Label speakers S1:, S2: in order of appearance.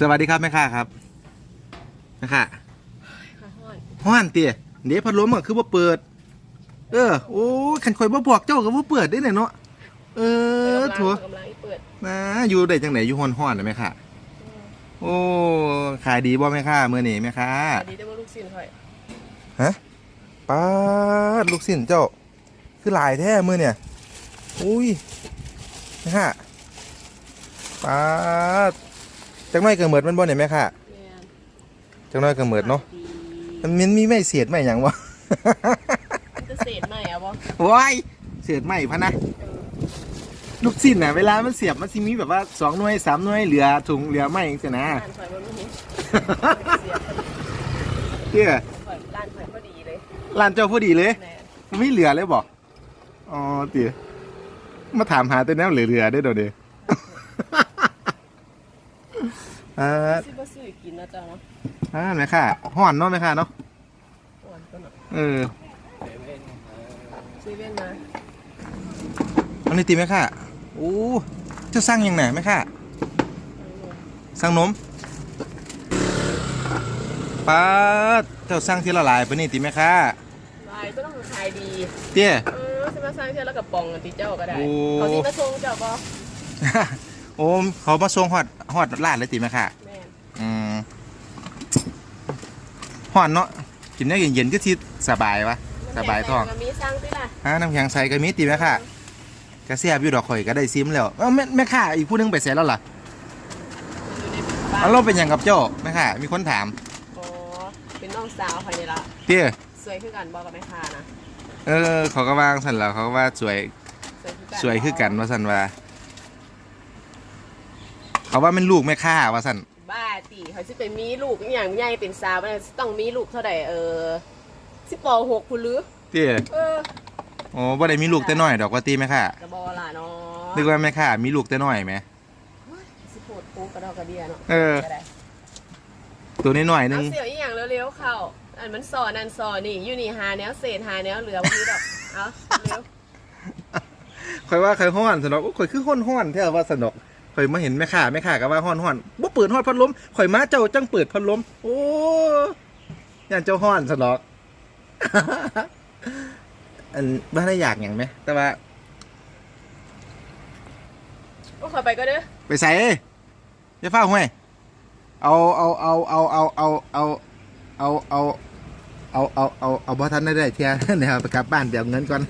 S1: สวัสดีครับแม่ค้าครับแม่ค้า
S2: ค่ะห้อน
S1: ฮ้อนเตี๋ยเดี๋ยวพัดลมอะคือว่าเปิด เออโอ้ยขันคอยบ่บอกเจ้าก็บ่เปิดได้เนี่ยเนาะเออ
S2: เปิด
S1: ถั่ว
S2: กำลังอีเปิด
S1: นะอยู่ได้จังไหนอยู่ฮ้อนฮ้อนๆนะแม่ค้าโอ้ขายดีบ่แม่ค้ามื้อนี้แม่ค้า
S2: อันนี้ได้ว่าลูกศิษย์ค่อย
S1: ฮะป้าดลูกสิ้นเจ้า คือหลายแท้มื้อเนี่ยอุ้ยแม่ค้าป้า ดจังน้อยก็เหมิดมันบ่เนี่ยแม่ค้า
S2: แม่น
S1: จังน้อยก็เหมิดเนาะ
S2: ดี
S1: มันมันมีไม่เสียดไม่หยังวะ
S2: มันจะเศษใหม่อะบ่
S1: ว้ายเสียดไม่พะนะ
S2: เออ
S1: ลูกสิ้นน่ะเวลามันเสียบมันสิมีแบบว่าสองหน่วยสามหน่วยเหลือถุงเหลือไม่เองสินะ
S2: ร้านข่อยบ่มีเสีย
S1: เที่ย
S2: ข่อยร้านข่อยพอดีเลย
S1: ร้านเจ้าพอดีเลย
S2: แม่น
S1: มันไม่เหลือเลยบอกอ๋อเตี๋ยมาถามหาแต่แนวเหลือๆได้ดอกเด้อ อ่า
S2: สิบ่ซื้อกินนะจ๊ะเนาะ
S1: อ่าแม่ค่ะห่อนเนาะแม่ค่ะเนาะ
S2: อ่อนก็เนาะ
S1: เออ
S2: ซีเว่นมา
S1: อันนี้ตีแม่ค่ะโอ้เจ้าสร้างยังไงแม่ค่ะสร้างนมป้าดเจ้าสร้างที่ละลายไปนี่ติแม่ค่ะ
S2: ลายก็ต้องขายดี
S1: เตี้ย
S2: เออสิมาสร้างเทื่อแล้วกับปองกันติเจ้าก็ได้
S1: โอ้
S2: เขาสิมาส่งเจ้าบ่
S1: โอ้มเขามาส่งฮอดฮอดร้านเลยติแม่ค่ะ
S2: แม่น
S1: อืมห่อนเนาะกินได้เย็นๆก็ที่สบายวะสบายท้อง
S2: มันมีสร้างติล่ะ
S1: ฮะน้ำแข็งใสก็มีติแม่ค่ะกระเสียบอยู่ดอกข่อยก็ได้ซิมแล้วเอ้าแม่แม่ค่ะอีกผู้หนึงไปเสียแล้วล่ะ
S2: อยู่ในบ้าน
S1: เอาเราเป็นหยังกับเจ้าแม่ค่ะมีคนถาม
S2: อ๋อเป็นน้องสาวข่อยนี่ล่ะ
S1: เตี้ย
S2: สวยคือกันบ่กับแม่ค้านะ
S1: เออเขาก็วางสันแล้วเขาก็ว่าสวย
S2: สวยคือกัน
S1: สวยคือกันว่าสันว่า เขาว่าเป็นลูกแม่ค่าว่าสัน
S2: บ้าติเขาสิไปมีลูกอหย่างใหญ่เป็นสาวมันต้องมีลูกเท่าใดเออสิปหกพุ่นหรือ
S1: เตี้ย
S2: เออ
S1: โอ้บ่ได้มีลูกแต่น้อยดอกว่าตีแม่ค่า
S2: จะบอล่ะเนาะ
S1: นึกว่าแม่ค่ามีลูกแต่น้อยไหม
S2: สิโพดปูกระดอกกระเดียเนาะ
S1: เออ
S2: ก็ได้
S1: ตัวนี้หน่อยๆนึ
S2: เอา
S1: ง
S2: เสียวอีหยังเร็วๆเข้าอันมันสอนอันสอนนี่อยู่นี่หาแนวเศษหาแนวเหลือวันนี้ดอกเอาเร็ว
S1: ข่อยว่าข่อยห้อนสนอกโอ้ข่อยคือห้อนห้อนแท้ว่าสนอก ข่อยมาเห็นแม่ค่าแม่ค่าก็ว่าห้อนห้อนบ่เปิดห้อนพัดลมข่อยมาเจ้าจังเปิดพัดลม โอ้ย่านเจ้าห้อนสนอกอันบ้านได้อยากอย่างไหมแต่ว่า
S2: ก็ขอไปก็เด้อ
S1: ไปใส่จะเฝ้าห้วยเอาเอาเอาเอาเอาเอาเอาเอาเอาเอาเอาเอาเอาบ่ทันได้ได้เทียเดี๋ยวไปกลับบ้านเดี๋ยวเงินก่อน